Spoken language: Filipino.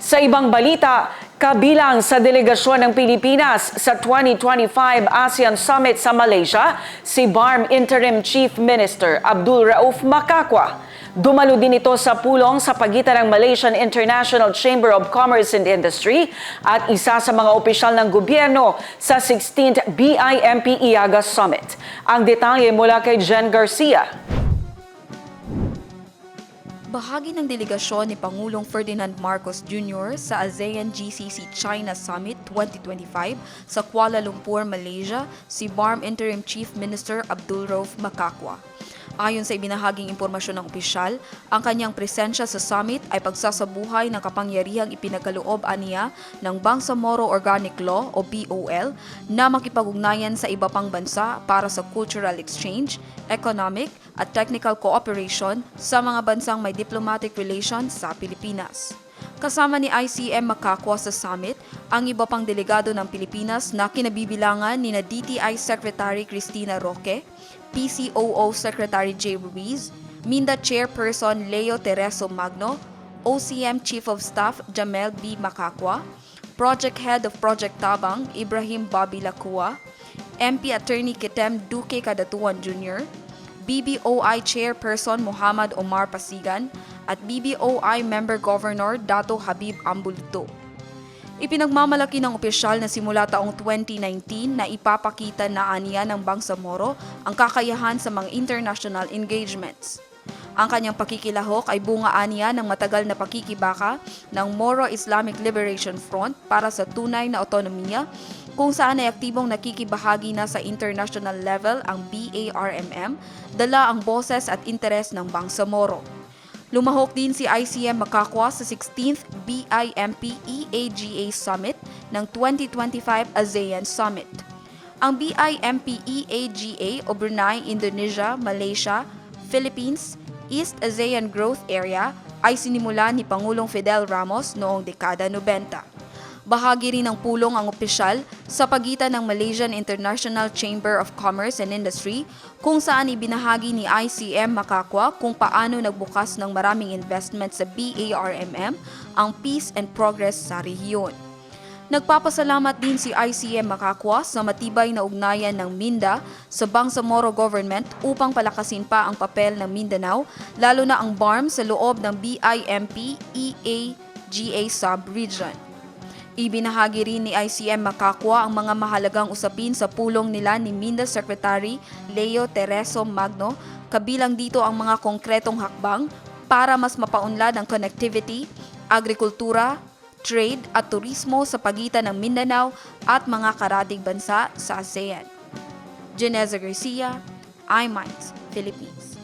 Sa ibang balita, kabilang sa delegasyon ng Pilipinas sa 2025 ASEAN Summit sa Malaysia, si BARM Interim Chief Minister Abdul Rauf Makakwa. Dumalo din ito sa pulong sa pagitan ng Malaysian International Chamber of Commerce and Industry at isa sa mga opisyal ng gobyerno sa 16th BIMP IAGA Summit. Ang detalye mula kay Jen Garcia. Bahagi ng delegasyon ni Pangulong Ferdinand Marcos Jr. sa ASEAN GCC China Summit 2025 sa Kuala Lumpur, Malaysia, si BARM Interim Chief Minister Abdul Rauf Makakwa. Ayon sa ibinahaging impormasyon ng opisyal, ang kanyang presensya sa summit ay pagsasabuhay ng kapangyarihang ipinagkaloob aniya ng Bangsamoro Organic Law o BOL na makipag-ugnayan sa iba pang bansa para sa cultural exchange, economic at technical cooperation sa mga bansang may diplomatic relations sa Pilipinas. Kasama ni ICM Makakwa sa summit ang iba pang delegado ng Pilipinas na kinabibilangan ni na DTI Secretary Cristina Roque, PCOO Secretary J. Ruiz, Minda Chairperson Leo Tereso Magno, OCM Chief of Staff Jamel B. Makakwa, Project Head of Project Tabang Ibrahim Bobby Lacua, MP Attorney Kitem Duque Kadatuan Jr., BBOI Chairperson Muhammad Omar Pasigan at BBOI Member Governor Dato Habib Ambulto. Ipinagmamalaki ng opisyal na simula taong 2019 na ipapakita na aniya ng Bangsamoro ang kakayahan sa mga international engagements. Ang kanyang pakikilahok ay bunga aniya ng matagal na pakikibaka ng Moro Islamic Liberation Front para sa tunay na otonomiya kung saan ay aktibong nakikibahagi na sa international level ang BARMM, dala ang boses at interes ng Bangsamoro. Lumahok din si ICM Makakwa sa 16th BIMP EAGA Summit ng 2025 ASEAN Summit. Ang BIMP EAGA o Brunei, Indonesia, Malaysia, Philippines, East ASEAN Growth Area ay sinimula ni Pangulong Fidel Ramos noong dekada 90. Bahagi rin ng pulong ang opisyal sa pagitan ng Malaysian International Chamber of Commerce and Industry kung saan ibinahagi ni ICM Makakwa kung paano nagbukas ng maraming investment sa BARMM ang peace and progress sa rehiyon. Nagpapasalamat din si ICM Makakwa sa matibay na ugnayan ng Minda sa Bangsamoro government upang palakasin pa ang papel ng Mindanao, lalo na ang BARM sa loob ng BIMP EAGA sub-region. Ibinahagi rin ni ICM Makakwa ang mga mahalagang usapin sa pulong nila ni Minda Secretary Leo Tereso Magno, kabilang dito ang mga konkretong hakbang para mas mapaunlad ang connectivity, agrikultura, trade at turismo sa pagitan ng Mindanao at mga karating bansa sa ASEAN. Geneza Garcia, iMinds, Philippines.